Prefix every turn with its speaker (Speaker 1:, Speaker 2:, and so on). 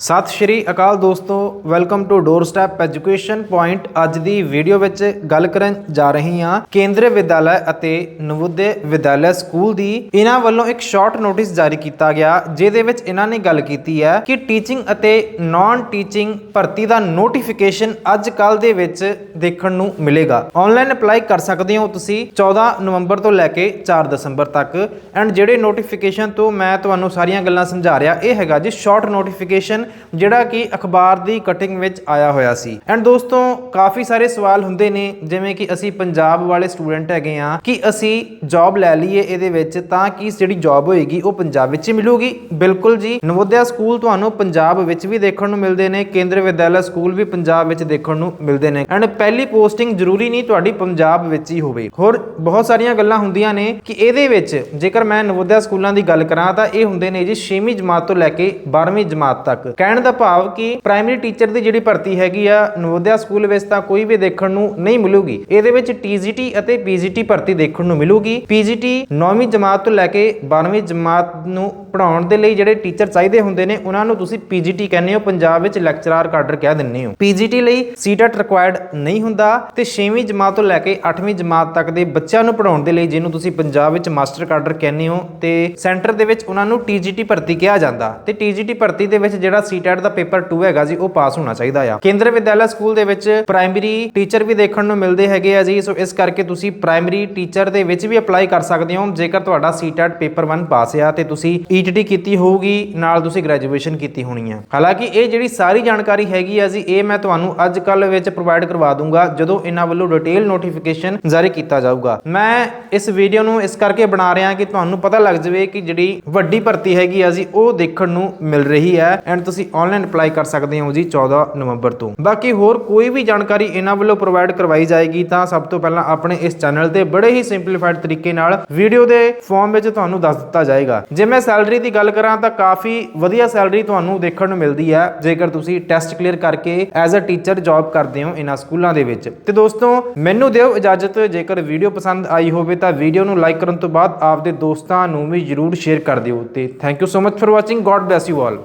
Speaker 1: ਸਤਿ ਸ਼੍ਰੀ ਅਕਾਲ ਦੋਸਤੋ welcome to door step education point ਅੱਜ ਦੀ ਵੀਡੀਓ ਵਿੱਚ ਗੱਲ ਕਰਨ ਜਾ ਰਹੀ ਹਾਂ ਕੇਂਦਰੀ ਵਿਦਿਆਲय ਅਤੇ ਨਵੋਦਿਆ ਵਿਦਿਆਲय ਸਕੂਲ ਦੀ। ਇਹਨਾਂ ਵੱਲੋਂ ਇੱਕ ਸ਼ਾਰਟ ਨੋਟਿਸ ਜਾਰੀ ਕੀਤਾ ਗਿਆ, ਜਿਹਦੇ ਵਿੱਚ ਇਹਨਾਂ ਨੇ ਗੱਲ ਕੀਤੀ ਹੈ ਕਿ ਟੀਚਿੰਗ ਅਤੇ ਨਾਨ ਟੀਚਿੰਗ ਭਰਤੀ ਦਾ ਨੋਟੀਫਿਕੇਸ਼ਨ ਅੱਜ ਕੱਲ ਦੇ ਵਿੱਚ ਦੇਖਣ ਨੂੰ ਮਿਲੇਗਾ। ਆਨਲਾਈਨ ਅਪਲਾਈ ਕਰ ਸਕਦੇ ਹੋ ਤੁਸੀਂ 14 ਨਵੰਬਰ ਤੋਂ ਲੈ ਕੇ 4 ਦਸੰਬਰ ਤੱਕ। ਐਂਡ ਜਿਹੜੇ ਨੋਟੀਫਿਕੇਸ਼ਨ ਤੋਂ ਮੈਂ ਤੁਹਾਨੂੰ ਸਾਰੀਆਂ ਗੱਲਾਂ ਸਮਝਾ ਰਿਹਾ, ਇਹ ਹੈਗਾ ਜੀ ਸ਼ਾਰਟ ਨੋਟੀਫਿਕੇਸ਼ਨ ਜਿਹੜਾ ਕਿ ਅਖਬਾਰ ਦੀ ਕਟਿੰਗ ਵਿੱਚ ਆਇਆ ਹੋਇਆ ਸੀ। ਐਂਡ ਦੋਸਤੋ, ਕਾਫੀ ਸਾਰੇ ਸਵਾਲ ਹੁੰਦੇ ਨੇ, ਜਿਵੇਂ ਕਿ ਅਸੀਂ ਪੰਜਾਬ ਵਾਲੇ ਸਟੂਡੈਂਟ ਹੈਗੇ ਆ ਕਿ ਅਸੀਂ ਜੌਬ ਲੈ ਲਈਏ ਇਹਦੇ ਵਿੱਚ ਤਾਂ ਕਿ ਜਿਹੜੀ ਜੌਬ ਹੋਏਗੀ ਉਹ ਪੰਜਾਬ ਵਿੱਚ ਹੀ ਮਿਲੂਗੀ? ਬਿਲਕੁਲ ਜੀ। ਨਵੋਦਿਆ ਸਕੂਲ ਤੁਹਾਨੂੰ ਪੰਜਾਬ ਵਿੱਚ ਵੀ ਦੇਖਣ ਨੂੰ ਮਿਲਦੇ ਨੇ, ਕੇਂਦਰ ਵਿਦਿਆਲਾ ਸਕੂਲ ਵੀ ਪੰਜਾਬ ਵਿੱਚ ਦੇਖਣ ਨੂੰ ਮਿਲਦੇ ਨੇ। ਐਂਡ ਪਹਿਲੀ ਪੋਸਟਿੰਗ ਜ਼ਰੂਰੀ ਨਹੀਂ ਤੁਹਾਡੀ ਪੰਜਾਬ ਵਿੱਚ ਹੀ ਹੋਵੇ। ਹੋਰ ਬਹੁਤ ਸਾਰੀਆਂ ਗੱਲਾਂ ਹੁੰਦੀਆਂ ਨੇ ਕਿ ਇਹਦੇ ਵਿੱਚ ਜੇਕਰ ਮੈਂ ਨਵੋਦਿਆ ਸਕੂਲਾਂ ਦੀ ਗੱਲ ਕਰਾਂ ਤਾਂ ਇਹ ਹੁੰਦੇ ਨੇ ਜੀ 6ਵੀਂ ਜਮਾਤ ਤੋਂ ਲੈ ਕੇ 12ਵੀਂ ਜਮਾਤ ਤੱਕ। ਕਹਿਣ ਦਾ ਭਾਵ ਕਿ ਪ੍ਰਾਇਮਰੀ ਟੀਚਰ ਦੀ ਜਿਹੜੀ ਭਰਤੀ ਹੈਗੀ ਆ, ਨਵੋਦਿਆ ਸਕੂਲ ਵਿੱਚ ਤਾਂ ਕੋਈ ਵੀ ਦੇਖਣ ਨੂੰ ਨਹੀਂ ਮਿਲੂਗੀ। ਇਹਦੇ ਵਿੱਚ ਟੀਜੀਟੀ ਅਤੇ ਪੀਜੀਟੀ ਭਰਤੀ ਦੇਖਣ ਨੂੰ ਮਿਲੂਗੀ। ਪੀਜੀਟੀ 9ਵੀਂ ਜਮਾਤ ਤੋਂ ਲੈ ਕੇ 12ਵੀਂ ਜਮਾਤ ਨੂੰ ਪੜਾਉਣ ਦੇ ਲਈ ਜਿਹੜੇ ਟੀਚਰ ਚਾਹੀਦੇ ਹੁੰਦੇ ਨੇ, ਉਹਨਾਂ ਨੂੰ ਤੁਸੀਂ ਪੀਜੀਟੀ ਕਹਿੰਦੇ ਹੋ, ਪੰਜਾਬ ਵਿੱਚ ਲੈਕਚਰਰ ਕਾਡਰ ਕਹਿ ਦਿੰਦੇ ਹੋ। ਪੀਜੀਟੀ ਲਈ ਸੀਟੈਟ ਰਿਕੁਆਇਰਡ ਨਹੀਂ ਹੁੰਦਾ ਤੇ 6ਵੀਂ ਜਮਾਤ ਤੋਂ ਲੈ ਕੇ 8ਵੀਂ ਜਮਾਤ ਤੱਕ ਦੇ ਬੱਚਿਆਂ ਨੂੰ ਪੜਾਉਣ ਦੇ ਲਈ ਜਿਹਨੂੰ ਤੁਸੀਂ ਪੰਜਾਬ ਵਿੱਚ ਮਾਸਟਰ ਕਾਡਰ ਕਹਿੰਦੇ ਹੋ ਤੇ ਸੈਂਟਰ ਦੇ ਵਿੱਚ ਉਹਨਾਂ ਨੂੰ ਟੀਜੀਟੀ ਭਰਤੀ ਕਿਹਾ ਜਾਂਦਾ। ਤੇ ਟੀਜੀਟੀ ਭਰਤੀ ਦੇ ਵਿੱਚ ਜਿਹੜਾ ਸੀਟੈਟ ਦਾ ਪੇਪਰ 2 ਹੈਗਾ ਜੀ, ਉਹ ਪਾਸ ਹੋਣਾ ਚਾਹੀਦਾ ਆ। ਕੇਂਦਰ ਵਿਦਿਆਲਿਆ ਸਕੂਲ ਦੇ ਵਿੱਚ ਪ੍ਰਾਇਮਰੀ ਟੀਚਰ ਵੀ ਦੇਖਣ ਨੂੰ ਮਿਲਦੇ ਹੈਗੇ ਆ ਜੀ, ਸੋ ਇਸ ਕਰਕੇ ਤੁਸੀਂ ਪ੍ਰਾਇਮਰੀ ਟੀਚਰ ਦੇ ਵਿੱਚ ਵੀ ਅਪਲਾਈ ਕਰ ਸਕਦੇ ਹੋ, ਜੇਕਰ ਤੁਹਾਡਾ ਸੀਟੈਟ ਪੇਪਰ 1 ਪਾਸ ਆ ਤੇ ਤੁਸੀਂ ਈਟੀਟੀ ਕੀਤੀ ਹੋਊਗੀ, ਨਾਲ ਤੁਸੀਂ ਗ੍ਰੈਜੂਏਸ਼ਨ ਕੀਤੀ ਹੋਣੀ ਆ। ਹਾਲਾਂਕਿ ਇਹ ਜਿਹੜੀ ਸਾਰੀ ਜਾਣਕਾਰੀ ਹੈਗੀ ਆ ਜੀ, ਇਹ ਮੈਂ ਤੁਹਾਨੂੰ ਅੱਜ ਕੱਲ ਵਿੱਚ ਪ੍ਰੋਵਾਈਡ ਕਰਵਾ ਦੂੰਗਾ, ਜਦੋਂ ਇਹਨਾਂ ਵੱਲੋਂ ਡਿਟੇਲ ਨੋਟੀਫਿਕੇਸ਼ਨ ਜਾਰੀ ਕੀਤਾ ਜਾਊਗਾ। ਮੈਂ ਇਸ ਵੀਡੀਓ ਨੂੰ ਇਸ ਕਰਕੇ ਬਣਾ ਰਿਹਾ ਕਿ ਤੁਹਾਨੂੰ ਪਤਾ ਲੱਗ ਜਾਵੇ ਕਿ ਜਿਹੜੀ ਵੱਡੀ ਭਰਤੀ ਹੈਗੀ ਆ ਜੀ, ਉਹ ਦੇਖਣ ਨੂੰ ਮਿਲ ਰਹੀ ਹੈ ਐਂਡ ਤੁਸੀਂ ਆਨਲਾਈਨ ਅਪਲਾਈ ਕਰ ਸਕਦੇ ਹੋ ਜੀ 14 ਨਵੰਬਰ ਤੋਂ। ਬਾਕੀ ਹੋਰ ਕੋਈ ਵੀ ਜਾਣਕਾਰੀ ਇਹਨਾਂ ਵੱਲੋਂ ਪ੍ਰੋਵਾਈਡ ਕਰਵਾਈ ਜਾਏਗੀ, ਤਾਂ ਸਭ ਤੋਂ ਪਹਿਲਾਂ ਆਪਣੇ ਇਸ ਚੈਨਲ ਤੇ ਬੜੇ ਹੀ ਸਿੰਪਲੀਫਾਈਡ ਤਰੀਕੇ ਨਾਲ ਵੀਡੀਓ ਦੇ ਫਾਰਮ ਵਿੱਚ ਤੁਹਾਨੂੰ ਦੱਸ ਦਿੱਤਾ ਜਾਏਗਾ। ਜੇ ਮੈਂ ਸੈਲਰੀ ਦੀ ਗੱਲ ਕਰਾਂ ਤਾਂ ਕਾਫੀ ਵਧੀਆ ਸੈਲਰੀ ਤੁਹਾਨੂੰ ਦੇਖਣ ਨੂੰ ਮਿਲਦੀ ਹੈ, ਜੇਕਰ ਤੁਸੀਂ ਟੈਸਟ ਕਲੀਅਰ ਕਰਕੇ ਐਜ਼ ਅ ਟੀਚਰ ਜੌਬ ਕਰਦੇ ਹੋ ਇਹਨਾਂ ਸਕੂਲਾਂ ਦੇ ਵਿੱਚ। ਤੇ ਦੋਸਤੋ, ਮੈਨੂੰ ਦਿਓ ਇਜਾਜ਼ਤ, ਜੇਕਰ ਵੀਡੀਓ ਪਸੰਦ ਆਈ ਹੋਵੇ ਤਾਂ ਵੀਡੀਓ ਨੂੰ ਲਾਈਕ ਕਰਨ ਤੋਂ ਬਾਅਦ ਆਪਦੇ ਦੋਸਤਾਂ ਨੂੰ ਵੀ ਜਰੂਰ ਸ਼ੇਅਰ ਕਰ ਦਿਓ। ਤੇ thank you so much for watching God bless you all